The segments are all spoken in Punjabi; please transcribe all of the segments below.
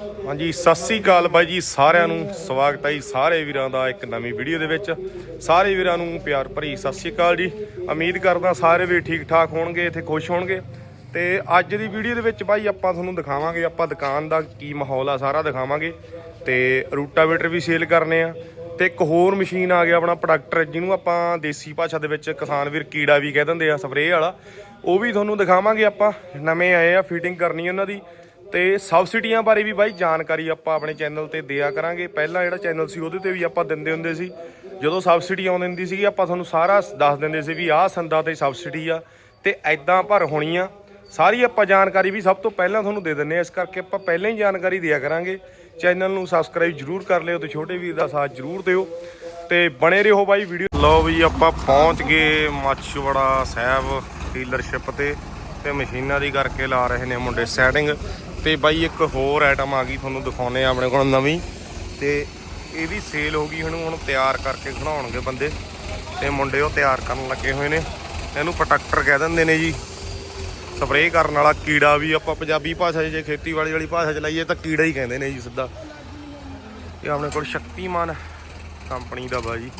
ਹਾਂਜੀ, ਸਤਿ ਸ੍ਰੀ ਅਕਾਲ ਬਾਈ ਜੀ, ਸਾਰਿਆਂ ਨੂੰ ਸਵਾਗਤ ਹੈ ਜੀ ਸਾਰੇ ਵੀਰਾਂ ਦਾ ਇੱਕ ਨਵੀਂ ਵੀਡੀਓ ਦੇ ਵਿੱਚ। ਸਾਰੇ ਵੀਰਾਂ ਨੂੰ ਪਿਆਰ ਭਰੀ ਸਤਿ ਸ੍ਰੀ ਅਕਾਲ ਜੀ। ਉਮੀਦ ਕਰਦਾ ਸਾਰੇ ਵੀ ਠੀਕ ਠਾਕ ਹੋਣਗੇ, ਇੱਥੇ ਖੁਸ਼ ਹੋਣਗੇ। ਤੇ ਅੱਜ ਦੀ ਵੀਡੀਓ ਦੇ ਵਿੱਚ ਬਾਈ ਆਪਾਂ ਤੁਹਾਨੂੰ ਦਿਖਾਵਾਂਗੇ, ਆਪਾਂ ਦੁਕਾਨ ਦਾ ਕੀ ਮਾਹੌਲ ਆ ਸਾਰਾ ਦਿਖਾਵਾਂਗੇ। ਤੇ ਰੂਟਾਵੇਟਰ ਵੀ ਸੇਲ ਕਰਨੇ ਆ। ਤੇ ਇੱਕ ਹੋਰ ਮਸ਼ੀਨ ਆ ਗਿਆ ਆਪਣਾ ਪ੍ਰੋਡਕਟਰ ਜਿਹਨੂੰ ਆਪਾਂ ਦੇਸੀ ਭਾਸ਼ਾ ਦੇ ਵਿੱਚ ਕਿਸਾਨ ਵੀਰ ਕੀੜਾ ਵੀ ਕਹਿ ਦਿੰਦੇ ਆ, ਸਪਰੇਅ ਵਾਲਾ। ਉਹ ਵੀ ਤੁਹਾਨੂੰ ਦਿਖਾਵਾਂਗੇ ਆਪਾਂ। ਨਵੇਂ ਆਏ ਆ ਫਿਟਿੰਗ ਕਰਨੀ ਉਹਨਾਂ ਦੀ। ਤੇ ਸਬਸਿਡੀਆਂ ਬਾਰੇ ਵੀ ਬਾਈ ਜਾਣਕਾਰੀ ਆਪਾਂ ਆਪਣੇ ਚੈਨਲ ਤੇ ਦਿਆ ਕਰਾਂਗੇ। ਪਹਿਲਾਂ ਜਿਹੜਾ ਚੈਨਲ ਸੀ, ਉਹਦੇ ਤੇ ਵੀ ਆਪਾਂ ਦਿੰਦੇ ਹੁੰਦੇ ਸੀ। ਜਦੋਂ ਸਬਸਿਡੀ ਆਉਂਦੀ ਹੁੰਦੀ ਸੀ ਆਪਾਂ ਤੁਹਾਨੂੰ ਸਾਰਾ ਦੱਸ ਦਿੰਦੇ ਸੀ ਵੀ ਆਹ ਸੰਦਾਂ ਤੇ ਸਬਸਿਡੀ ਆ ਤੇ ਐਦਾਂ ਭਰ ਹੋਣੀ ਆ। ਸਾਰੀ ਆਪਾਂ ਜਾਣਕਾਰੀ ਵੀ ਸਭ ਤੋਂ ਪਹਿਲਾਂ ਤੁਹਾਨੂੰ ਦੇ ਦਿੰਨੇ ਆ। ਇਸ ਕਰਕੇ ਆਪਾਂ ਪਹਿਲਾਂ ਹੀ ਜਾਣਕਾਰੀ ਦਿਆ ਕਰਾਂਗੇ। ਚੈਨਲ ਨੂੰ ਸਬਸਕ੍ਰਾਈਬ ਜਰੂਰ ਕਰ ਲਿਓ ਤੇ ਛੋਟੇ ਵੀਰ ਦਾ ਸਾਥ ਜਰੂਰ ਦਿਓ। ਤੇ ਬਣੇ ਰਹੋ ਬਾਈ ਵੀਡੀਓ ਲਓ ਵੀ ਆਪਾਂ ਪਹੁੰਚ ਗਏ ਮੱਛਵੜਾ ਸਾਹਿਬ ਡੀਲਰਸ਼ਿਪ ਤੇ ਤੇ ਮਸ਼ੀਨਾਂ ਦੀ ਕਰਕੇ ਲਾ ਰਹੇ ਨੇ ਮੁੰਡੇ ਸੈਟਿੰਗ ਤੇ ਬਾਈ ਇੱਕ ਹੋਰ ਆਈਟਮ ਆ ਗਈ, ਤੁਹਾਨੂੰ ਦਿਖਾਉਨੇ ਆ ਆਪਣੇ ਕੋਲ ਨਵੀਂ। ਤੇ ਇਹ ਵੀ ਸੇਲ ਹੋ ਗਈ ਹੁਣ ਹੁਣ ਤਿਆਰ ਕਰਕੇ ਖੜਾਉਣਗੇ ਬੰਦੇ। ਤੇ ਮੁੰਡੇ ਉਹ ਤਿਆਰ ਕਰਨ ਲੱਗੇ ਹੋਏ ਨੇ। ਇਹਨੂੰ ਪ੍ਰੋਟੈਕਟਰ ਕਹਿ ਦਿੰਦੇ ਨੇ ਜੀ। ਸਪਰੇਅ ਕਰਨ ਵਾਲਾ ਕੀੜਾ ਵੀ ਆਪਾਂ ਪੰਜਾਬੀ ਭਾਸ਼ਾ 'ਚ ਜੇ ਖੇਤੀਬਾੜੀ ਵਾਲੀ ਭਾਸ਼ਾ ਚ ਲਾਈਏ ਤਾਂ ਕੀੜਾ ਹੀ ਕਹਿੰਦੇ ਨੇ ਜੀ ਸਿੱਧਾ। ਇਹ ਆਪਣੇ ਕੋਲ ਸ਼ਕਤੀਮਾਨ ਕੰਪਨੀ ਦਾ ਵਾ ਜੀ।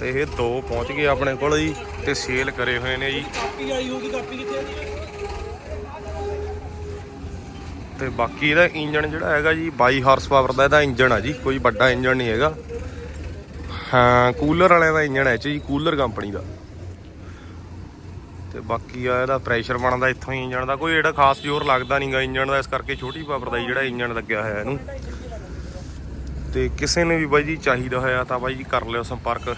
ਤੇ ਇਹ ਦੋ ਪਹੁੰਚ ਗਏ ਆਪਣੇ ਕੋਲ ਜੀ, ਤੇ ਸੇਲ ਕਰੇ ਹੋਏ ਨੇ ਜੀ। ਕਾਪੀ ਆਈ ਹੋਗੀ ਕਾਪੀ ਕਿੱਥੇ ਆ ਤੇ ਬਾਕੀ ਇਹਦਾ ਇੰਜਨ ਜਿਹੜਾ ਹੈਗਾ ਜੀ 22 ਹਾਰਸ ਪਾਵਰ ਦਾ ਇਹਦਾ ਇੰਜਨ ਆ ਜੀ, ਕੋਈ ਵੱਡਾ ਇੰਜਨ ਨਹੀਂ ਹੈਗਾ। ਹਾਂ, ਕੂਲਰ ਵਾਲਿਆਂ ਦਾ ਇੰਜਨ ਹੈ ਜੀ, ਕੂਲਰ ਕੰਪਨੀ ਦਾ। ਤੇ ਬਾਕੀ ਆ ਇਹਦਾ ਪ੍ਰੈਸ਼ਰ ਬਣਦਾ ਇੱਥੋਂ ਹੀ ਇੰਜਨ ਦਾ, ਕੋਈ ਜਿਹੜਾ ਖਾਸ ਜ਼ੋਰ ਲੱਗਦਾ ਨਹੀਂਗਾ ਇੰਜਨ ਦਾ, ਇਸ ਕਰਕੇ ਛੋਟੀ ਪਾਵਰ ਦਾ ਹੀ ਜਿਹੜਾ ਇੰਜਨ ਲੱਗਿਆ ਹੋਇਆ ਇਹਨੂੰ। ਤੇ ਕਿਸੇ ਨੂੰ ਵੀ ਬਾਈ ਜੀ ਚਾਹੀਦਾ ਹੋਇਆ ਤਾਂ ਬਾਈ ਜੀ ਕਰ ਲਿਓ ਸੰਪਰਕ।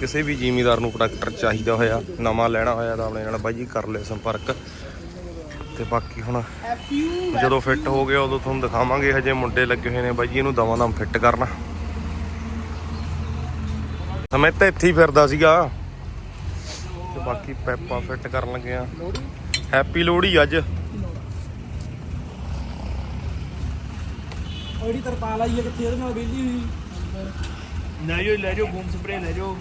ਕਿਸੇ ਵੀ ਜ਼ਿਮੀਦਾਰ ਨੂੰ ਪ੍ਰੋਡਕਟਰ ਚਾਹੀਦਾ ਹੋਇਆ, ਨਵਾਂ ਲੈਣਾ ਹੋਇਆ ਤਾਂ ਆਪਣੇ ਨਾਲ ਬਾਈ ਜੀ ਕਰ ਲਿਓ ਸੰਪਰਕ। ਤੇ ਬਾਕੀ ਹੁਣ ਜਦੋਂ ਫਿੱਟ ਹੋ ਗਿਆ ਉਦੋਂ ਤੁਹਾਨੂੰ ਦਿਖਾਵਾਂਗੇ। ਹਜੇ ਮੁੰਡੇ ਲੱਗੇ ਹੋਏ ਨੇ ਬਾਈ ਜੀ ਇਹਨੂੰ ਦਵਾਂ ਦਮ ਫਿੱਟ ਕਰਨਾ। ਸਮੇਂ ਤਾਂ ਇੱਥੇ ਹੀ ਫਿਰਦਾ ਸੀਗਾ। ਤੇ ਬਾਕੀ ਪੈਪਾ ਫਿੱਟ ਕਰਨ ਲੱਗੇ ਆ। ਹੈਪੀ ਲੋਹੜੀ ਅੱਜ। ਉਹਦੀ ਤਰਪਾਲ ਆਈ ਹੈ ਕਿੱਥੇ? ਉਹਦੇ ਨਾਲ ਵਿਹਲੀ ਹੋਈ। ਲੈ ਜਾਓ ਲੈ ਜਾਓ ਬੂਮ ਸਪਰੇ ਲੈ ਜਾਓ।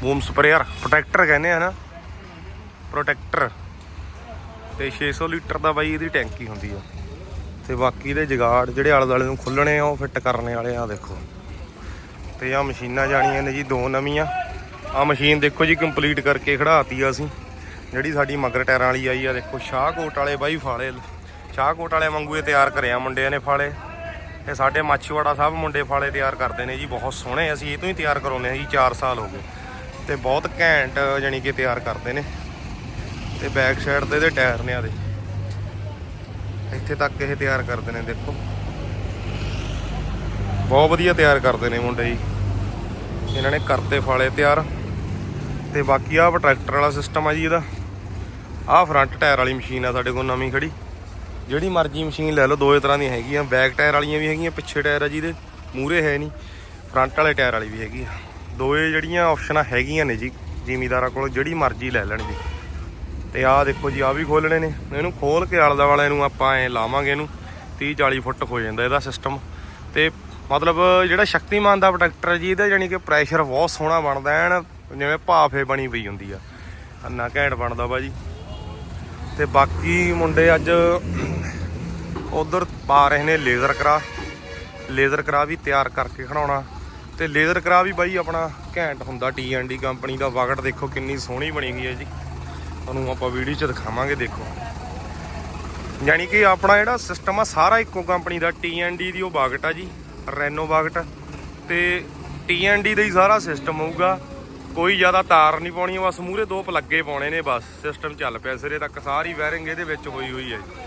ਬੂਮ ਸਪਰੇਅਰ ਪ੍ਰੋਟੈਕਟਰ ਕਹਿੰਦੇ ਆ ਨਾ। ਪ੍ਰੋਟੈਕਟਰ ਤੇ 600 ਲੀਟਰ ਦਾ ਬਾਈ ਇਹਦੀ ਟੈਂਕੀ ਹੁੰਦੀ ਆ। ਤੇ ਬਾਕੀ ਇਹਦੇ ਜਗਾੜ ਜਿਹੜੇ ਆਲੇ ਦੁਆਲੇ ਨੂੰ ਖੁੱਲਣੇ ਆ, ਉਹ ਫਿੱਟ ਕਰਨੇ ਵਾਲੇ ਆ, ਦੇਖੋ। ਤੇ ਆ ਮਸ਼ੀਨਾਂ ਜਾਣੀਆਂ ਨੇ ਜੀ, ਦੋ ਨਵੀਆਂ। ਆ ਮਸ਼ੀਨ ਦੇਖੋ ਜੀ, ਕੰਪਲੀਟ ਕਰਕੇ ਖੜਾਤੀ ਆ ਅਸੀਂ। ਜਿਹੜੀ ਸਾਡੀ ਮਗਰ ਟਾਇਰਾਂ ਵਾਲੀ ਆਈ ਆ, ਦੇਖੋ ਸ਼ਾਹਕੋਟ ਵਾਲੇ ਬਾਈ ਫਾਲੇ। ਸ਼ਾਹਕੋਟ ਵਾਲੇ ਵਾਂਗੂ ਇਹ ਤਿਆਰ ਕਰਿਆ ਮੁੰਡਿਆਂ ਨੇ ਫਾਲੇ। ਇਹ ਸਾਡੇ ਮਾਛੀਵਾੜਾ ਸਾਹਿਬ ਮੁੰਡੇ ਫਾਲੇ ਤਿਆਰ ਕਰਦੇ ਨੇ ਜੀ, ਬਹੁਤ ਸੋਹਣੇ। ਅਸੀਂ ਇਹ ਤੋਂ ਹੀ ਤਿਆਰ ਕਰਾਉਂਦੇ ਹਾਂ ਜੀ 4 ਸਾਲ ਹੋ ਗਏ। ਤੇ ਬਹੁਤ ਘੈਂਟ ਜਾਨੀ ਕਿ ਤਿਆਰ ਕਰਦੇ ਨੇ। ਤੇ ਬੈਕ ਸਾਈਡ ਤੇ ਇਹਦੇ ਟਾਇਰ ਨੇ ਆਦੇ। ਇੱਥੇ ਤੱਕ ਇਹ ਤਿਆਰ ਕਰਦੇ ਨੇ, ਦੇਖੋ। ਬਹੁਤ ਵਧੀਆ ਤਿਆਰ ਕਰਦੇ ਨੇ ਮੁੰਡੇ ਜੀ। ਇਹਨਾਂ ਨੇ ਕਰਤੇ ਫਾਲੇ ਤਿਆਰ। ਤੇ ਬਾਕੀ ਆਹ ਟਰੈਕਟਰ ਵਾਲਾ ਸਿਸਟਮ ਆ ਜੀ ਇਹਦਾ। ਆਹ ਫਰੰਟ ਟਾਇਰ ਵਾਲੀ ਮਸ਼ੀਨ ਆ ਸਾਡੇ ਕੋਲ, ਨਵੀਂ ਖੜੀ। ਜਿਹੜੀ ਮਰਜ਼ੀ ਮਸ਼ੀਨ ਲੈ ਲਓ, ਦੋਏ ਤਰ੍ਹਾਂ ਦੀਆਂ ਹੈਗੀਆਂ। ਬੈਕ ਟਾਇਰ ਵਾਲੀਆਂ ਵੀ ਹੈਗੀਆਂ, ਪਿੱਛੇ ਟਾਇਰ ਆ ਜਿਹਦੇ ਮੂਹਰੇ ਹੈ ਨਹੀਂ। ਫਰੰਟ ਵਾਲੇ ਟਾਇਰ ਵਾਲੀ ਵੀ ਹੈਗੀ ਆ। ਦੋਏ ਜਿਹੜੀਆਂ ਆਪਸ਼ਨਾਂ ਹੈਗੀਆਂ ਨੇ ਜੀ, ਜ਼ਿਮੀਦਾਰਾਂ ਕੋਲ, ਜਿਹੜੀ ਮਰਜ਼ੀ ਲੈ ਲੈਣ ਜੀ। ਤੇ ਆਹ ਦੇਖੋ ਜੀ ਆ ਵੀ ਖੋਲਣੇ ਨੇ। ਇਹਨੂੰ ਖੋਲ ਕੇ ਆਲੇ ਦੁਆਲੇ ਨੂੰ ਆਪਾਂ ਐ ਲਾਵਾਂਗੇ ਇਹਨੂੰ। 30 40 ਫੁੱਟ ਹੋ ਜਾਂਦਾ ਇਹਦਾ ਸਿਸਟਮ ਤੇ ਮਤਲਬ ਜਿਹੜਾ ਸ਼ਕਤੀਮਾਨ ਦਾ ਪ੍ਰੋਟੈਕਟਰ ਜੀ, ਇਹਦਾ ਜਾਨੀ ਕਿ ਪ੍ਰੈਸ਼ਰ ਬਹੁਤ ਸੋਹਣਾ ਬਣਦਾ ਐਨ, ਜਿਵੇਂ ਭਾਫੇ ਬਣੀ ਪਈ ਹੁੰਦੀ ਆ। ਅੰਨਾ ਘੈਂਟ ਬਣਦਾ ਬਾਜੀ ਤੇ ਬਾਕੀ ਮੁੰਡੇ ਅੱਜ ਉਧਰ ਪਾ ਰਹੇ ਨੇ ਲੇਜ਼ਰ ਕਰਾ। ਲੇਜ਼ਰ ਕਰਾ ਵੀ ਤਿਆਰ ਕਰਕੇ ਖੜਾਉਣਾ। ਤੇ ਲੇਜ਼ਰ ਕਰਾ ਵੀ ਬਾਈ ਆਪਣਾ ਘੈਂਟ ਹੁੰਦਾ ਟੀ&ਡੀ ਕੰਪਨੀ ਦਾ। ਵਾਕਟ ਦੇਖੋ ਕਿੰਨੀ ਸੋਹਣੀ ਬਣੀ ਗਈ ਹੈ ਜੀ। ਤੁਹਾਨੂੰ ਆਪਾਂ ਵੀਡੀਓ 'ਚ ਦਿਖਾਵਾਂਗੇ, ਦੇਖੋ। ਯਾਨੀ ਕਿ ਆਪਣਾ ਜਿਹੜਾ ਸਿਸਟਮ ਆ, ਸਾਰਾ ਇੱਕੋ ਕੰਪਨੀ ਦਾ ਟੀ&ਡੀ ਦੀ ਉਹ ਬਾਗਟ ਆ ਜੀ ਰੈਨੋ ਬਾਗਟ। ਤੇ ਟੀ&ਡੀ ਦਾ ਹੀ ਸਾਰਾ ਸਿਸਟਮ ਹੋਊਗਾ। ਕੋਈ ਜ਼ਿਆਦਾ ਤਾਰ ਨਹੀਂ ਪਾਉਣੀ, ਬਸ ਮੂਰੇ ਦੋ ਪਲੱਗੇ ਪਾਉਣੇ ਨੇ, ਬਸ। ਸਿਸਟਮ ਚੱਲ ਪਿਆ, ਸਿਰੇ ਤੱਕ ਸਾਰੀ ਵਾਇਰਿੰਗ ਇਹਦੇ ਵਿੱਚ ਹੋਈ ਹੋਈ ਹੈ ਜੀ,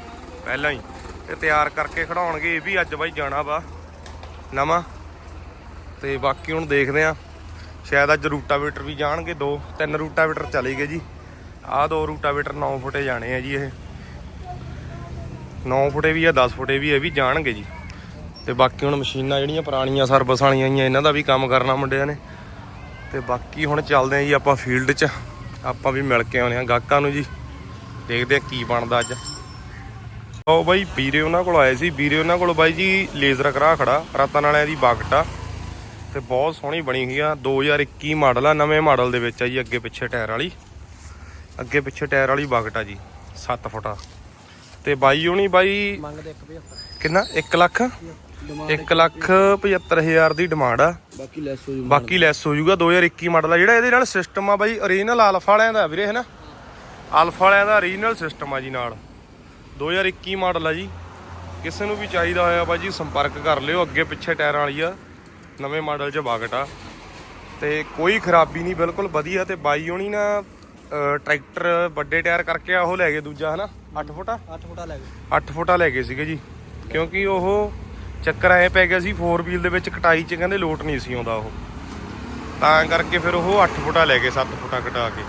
ਪਹਿਲਾਂ ਹੀ। ਤੇ ਤਿਆਰ ਕਰਕੇ ਖੜਾਉਣਗੇ, ਇਹ ਵੀ ਅੱਜ ਬਾਈ ਜਾਣਾ ਵਾ, ਨਵਾਂ। ਤੇ ਬਾਕੀ ਹੁਣ ਦੇਖਦੇ ਆ, ਸ਼ਾਇਦ ਅੱਜ ਰੂਟਾਵੇਟਰ ਵੀ ਜਾਣਗੇ, ਦੋ, ਤਿੰਨ ਰੂਟਾਵੇਟਰ ਚਲੇ ਗਏ ਜੀ। ਆਹ ਦੋ ਰੂਟਾਵੇਟਰ 9 ਫੁੱਟੇ ਜਾਣੇ ਆ ਜੀ ਇਹ। 9 ਫੁੱਟੇ ਵੀ ਆ 10 ਫੁੱਟੇ ਵੀ ਇਹ ਵੀ ਜਾਣਗੇ ਜੀ। ਤੇ ਬਾਕੀ ਹੁਣ ਮਸ਼ੀਨਾਂ ਜਿਹੜੀਆਂ ਪੁਰਾਣੀਆਂ, ਸਰਵਿਸ ਵਾਲੀਆਂ ਆਈਆਂ, ਇਹਨਾਂ ਦਾ ਵੀ ਕੰਮ ਕਰਨਾ ਮੁੰਡਿਆਂ ਨੇ। ਤੇ ਬਾਕੀ ਹੁਣ ਚੱਲਦੇ ਆ ਜੀ ਆਪਾਂ ਫੀਲਡ 'ਚ। ਆਪਾਂ ਵੀ ਮਿਲ ਕੇ ਆਉਨੇ ਆ ਗਾਹਕਾਂ ਨੂੰ ਜੀ। ਦੇਖਦੇ ਆ ਕੀ ਬਣਦਾ ਅੱਜ। ਉਹ ਬਾਈ, ਵੀਰੇ ਉਹਨਾਂ ਕੋਲ ਆਏ ਸੀ। ਵੀਰੇ ਉਹਨਾਂ ਕੋਲ ਬਾਈ ਜੀ ਲੇਜ਼ਰ ਕਰਾ ਖੜਾ, ਰਤਨ ਵਾਲਿਆਂ ਦੀ ਆ ਤੇ ਬਹੁਤ ਸੋਹਣੀ ਬਣੀ ਹੋਈ ਆ। 2021 ਮਾਡਲ ਆ, ਨਵੇਂ ਮਾਡਲ ਦੇ ਵਿੱਚ ਆ ਜੀ, ਅੱਗੇ ਪਿੱਛੇ ਟਾਇਰ ਵਾਲੀ। ਅੱਗੇ ਪਿੱਛੇ ਟਾਇਰ ਵਾਲੀ ਬਾਗਟਾ ਜੀ 7 ਫੁੱਟਾ ਤੇ ਬਾਈ ਹੋਣੀ ਬਾਈ ਮੰਗਦੇ 175 ਕਿੰਨਾ? 1 ਲੱਖ? 1 ਲੱਖ 75000 ਦੀ ਡਿਮਾਂਡ ਆ। ਬਾਕੀ ਲੈਸ ਹੋ ਜੂ ਬਾਕੀ ਲੈਸ ਹੋ ਜਾਊਗਾ 2021 ਮਾਡਲ ਆ। ਜਿਹੜਾ ਇਹਦੇ ਨਾਲ ਸਿਸਟਮ ਆ ਬਾਈ ਓਰੀਜਨਲ ਅਲਫਾ ਵਾਲਿਆਂ ਦਾ ਵੀਰੇ ਹੈ ਨਾ ਅਲਫਾ ਵਾਲਿਆਂ ਦਾ ਓਰੀਜਨਲ ਸਿਸਟਮ ਆ ਜੀ ਨਾਲ। 2021 ਮਾਡਲ ਆ ਜੀ। ਕਿਸੇ ਨੂੰ ਵੀ ਚਾਹੀਦਾ ਹੋਇਆ ਬਾਈ ਜੀ ਸੰਪਰਕ ਕਰ ਲਿਓ। ਅੱਗੇ ਪਿੱਛੇ ਟਾਇਰਾਂ ਵਾਲੀ ਆ ਨਵੇਂ ਮਾਡਲ 'ਚ ਬਾਗਟ ਆ। ਤੇ ਕੋਈ ਖਰਾਬੀ ਨਹੀਂ ਬਿਲਕੁਲ ਵਧੀਆ। ਤੇ ਬਾਈ ਹੋਣੀ ਨਾ ਟਰੈਕਟਰ ਵੱਡੇ ਟਾਇਰ ਕਰਕੇ ਆ ਉਹ ਲੈ ਗਏ ਦੂਜਾ ਹਨਾ? 8 ਫੁੱਟਾ? 8 ਫੁੱਟਾ ਲੈ ਗਏ। 8 ਫੁੱਟਾ ਲੈ ਗਏ ਸੀਗੇ ਜੀ। ਕਿਉਂਕਿ ਉਹ ਚੱਕਰ ਐ ਪੈ ਗਿਆ ਸੀ 4 ਵੀਲ ਦੇ ਵਿੱਚ ਕਟਾਈ ਚ ਕਹਿੰਦੇ ਲੋਟ ਨਹੀਂ ਸੀ ਆਉਂਦਾ ਉਹ। ਤਾਂ ਕਰਕੇ ਫਿਰ ਉਹ 8 ਫੁੱਟਾ ਲੈ ਗਏ 7 ਫੁੱਟਾ ਕਟਾ ਕੇ।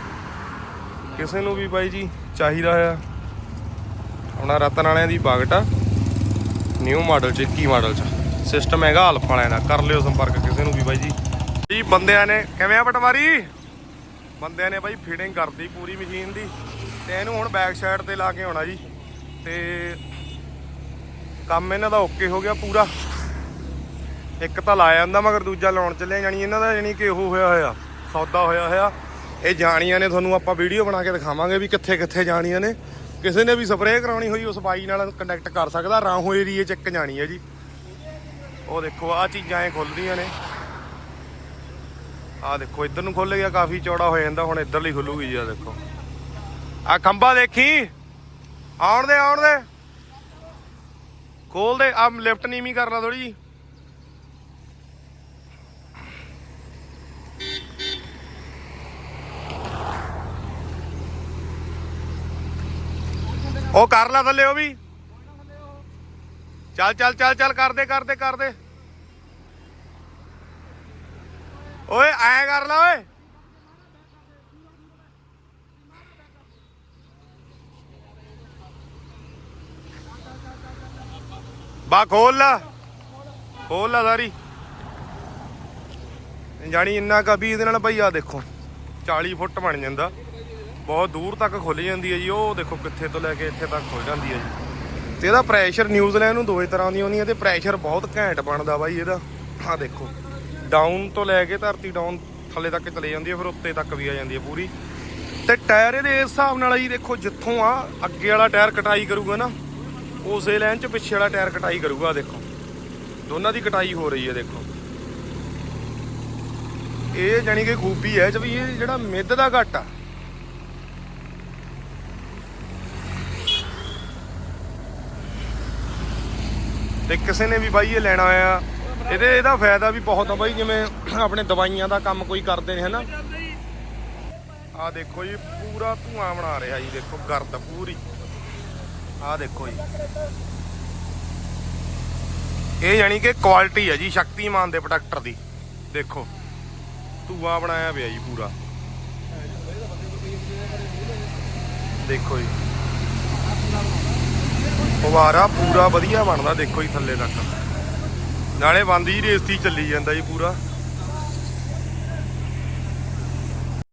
ਕਿਸੇ ਨੂੰ ਵੀ ਬਾਈ ਜੀ ਚਾਹੀਦਾ ਆ। ਆਪਣਾ ਰਤਨ ਵਾਲਿਆਂ ਦੀ ਬਾਗਟ ਆ। ਨਿਊ ਮਾਡਲ ਚ 21 ਮਾਡਲ ਚ। ਸਿਸਟਮ ਹੈਗਾ ਅਲਫਾ ਵਾਲਿਆਂ ਦਾ। ਕਰ ਲਿਓ ਸੰਪਰਕ ਕਿਸੇ ਨੂੰ ਵੀ ਬਾਈ ਜੀ। ਜੀ ਬੰਦਿਆਂ ਨੇ ਕਿਵੇਂ ਆ ਪਟਵਾਰੀ? ਬੰਦਿਆਂ ਨੇ ਬਾਈ ਫਿਟਿੰਗ ਕਰਤੀ ਪੂਰੀ ਮਸ਼ੀਨ ਦੀ ਤੇ ਇਹਨੂੰ ਹੁਣ ਬੈਕ ਸਾਈਡ ਤੇ ਲਾ ਕੇ ਆਉਣਾ ਜੀ। ਤੇ ਕੰਮ ਇਹਨਾਂ ਦਾ ਓਕੇ ਹੋ ਗਿਆ ਪੂਰਾ। ਇੱਕ ਤਾਂ ਲਾਇਆ ਜਾਂਦਾ ਮਗਰ ਦੂਜਾ ਲਾਉਣ ਚੱਲਿਆ ਜਾਣੀ ਇਹਨਾਂ ਦਾ ਜਾਣੀ ਕਿ ਉਹ ਹੋਇਆ ਹੋਇਆ, ਸੌਦਾ ਹੋਇਆ ਹੋਇਆ। ਇਹ ਜਾਣੀਆਂ ਨੇ ਤੁਹਾਨੂੰ ਆਪਾਂ ਵੀਡੀਓ ਬਣਾ ਕੇ ਦਿਖਾਵਾਂਗੇ ਵੀ ਕਿੱਥੇ ਕਿੱਥੇ ਜਾਣੀਆਂ ਨੇ। ਕਿਸੇ ਨੇ ਵੀ ਸਪਰੇਅ ਕਰਾਉਣੀ ਹੋਈ ਉਸ ਬਾਈ ਨਾਲ ਕੰਟੈਕਟ ਕਰ ਸਕਦਾ, ਰਾਹੋਂ ਏਰੀਏ ਚ ਇੱਕ ਜਾਣੀ ਹੈ ਜੀ। ਉਹ ਦੇਖੋ ਆ ਚੀਜ਼ਾਂ ਐ ਖੁੱਲਦੀਆਂ ਨੇ। ਆ ਦੇਖੋ, ਇੱਧਰ ਨੂੰ ਖੁੱਲ ਗਿਆ, ਕਾਫੀ ਚੌੜਾ ਹੋ ਜਾਂਦਾ, ਹੁਣ ਇੱਧਰਲੀ ਖੁੱਲੂਗੀ ਜੀ ਆ ਦੇਖੋ। ਆ ਖੰਭਾ ਦੇਖੀ? ਆਉਣ ਦੇ ਆਉਣ ਦੇ। ਖੋਲ ਦੇ ਆ ਲਿਫਟ ਨੀਵੀਂ ਕਰ ਲਾ ਥੋੜੀ ਜੀ। ਉਹ ਕਰ ਲਾ ਥੱਲੇ ਉਹ ਵੀ। ਚੱਲ ਚੱਲ ਚੱਲ ਚੱਲ, ਕਰਦੇ ਕਰਦੇ ਕਰਦੇ। ਓਏ, ਐ ਕਰ ਲਾ ਓਏ। ਬਾ, ਖੋਲ ਲਾ। ਖੋਲ ਲਾ ਸਾਰੀ। ਜਾਣੀ ਇੰਨਾ ਕਬੀ ਇਹਦੇ ਨਾਲ ਭਾਈ ਆ ਦੇਖੋ 40 ਫੁੱਟ ਬਣ ਜਾਂਦਾ। ਬਹੁਤ ਦੂਰ ਤੱਕ ਖੁੱਲ ਜਾਂਦੀ ਹੈ ਜੀ, ਉਹ ਦੇਖੋ ਕਿੱਥੇ ਤੋਂ ਲੈ ਕੇ ਇੱਥੇ ਤੱਕ ਖੁੱਲ ਜਾਂਦੀ ਹੈ ਜੀ। ਤੇ ਇਹਦਾ ਪ੍ਰੈਸ਼ਰ ਨਿਊਜ਼ੀਲੈਂਡ ਨੂੰ ਦੋਵੇਂ ਤਰ੍ਹਾਂ ਦੀ ਆਉਂਦੀ ਹੈ ਤੇ ਪ੍ਰੈਸ਼ਰ ਬਹੁਤ ਘੈਂਟ ਬਣਦਾ ਬਾਈ ਇਹਦਾ। ਆ ਦੇਖੋ। ਡਾਊਨ ਤੋਂ ਲੈ ਕੇ ਧਰਤੀ ਡਾਊਨ ਥੱਲੇ ਤੱਕ ਚਲੇ ਜਾਂਦੀ ਹੈ, ਫਿਰ ਉੱਤੇ ਤੱਕ ਵੀ ਆ ਜਾਂਦੀ ਹੈ ਪੂਰੀ। ਤੇ ਟਾਇਰ ਇਹਦੇ ਇਸ ਹਿਸਾਬ ਨਾਲ ਆ ਦੇਖੋ ਜਿੱਥੋਂ ਆ, ਅੱਗੇ ਵਾਲਾ ਟਾਇਰ ਕਟਾਈ ਕਰੂਗਾ ਨਾ, ਉਸੇ ਲਾਈਨ 'ਚ ਪਿੱਛੇ ਵਾਲਾ ਟਾਇਰ ਕਟਾਈ ਕਰੂਗਾ ਦੇਖੋ। ਦੋਨਾਂ ਦੀ ਕਟਾਈ ਹੋ ਰਹੀ ਹੈ, ਦੇਖੋ। ਇਹ ਜਾਨੀ ਕਿ ਖੂਬੀ ਹੈ ਚ ਇਹ ਜਿਹੜਾ ਮਿੱਧ ਦਾ ਘੱਟ ਆ। ਤੇ ਕਿਸੇ ਨੇ ਵੀ ਬਾਈ ਇਹ ਲੈਣਾ ਆ ਇਹਦੇ ਇਹਦਾ ਫਾਇਦਾ ਵੀ ਬਹੁਤ ਆ ਬਾਈ, ਜਿਵੇਂ ਆਪਣੇ ਦਵਾਈਆਂ ਦਾ ਕੰਮ ਕੋਈ ਕਰਦੇ ਨੇ, ਹਨਾ? ਆ ਦੇਖੋ ਜੀ, ਪੂਰਾ ਧੂਆਂ ਬਣਾ ਰਿਹਾ ਜੀ, ਦੇਖੋ, ਗਰਦ ਪੂਰੀ। ਆ ਦੇਖੋ ਜੀ। ਇਹ ਯਾਨੀ ਕਿ ਕੁਆਲਿਟੀ ਹੈ ਜੀ, ਸ਼ਕਤੀਮਾਨ ਦੇ ਪ੍ਰੋਡਕਟਰ ਦੀ। ਦੇਖੋ, ਧੂਆਂ ਬਣਾਇਆ ਪਿਆ ਜੀ ਪੂਰਾ। ਦੇਖੋ ਜੀ। ਫਵਾਰਾ ਪੂਰਾ ਵਧੀਆ ਬਣਦਾ, ਦੇਖੋ ਜੀ ਥੱਲੇ ਤੱਕ। ਨਾਲੇ ਬੰਦ ਹੀ ਰੇਸਤੀ ਚੱਲੀ ਜਾਂਦਾ ਜੀ ਪੂਰਾ।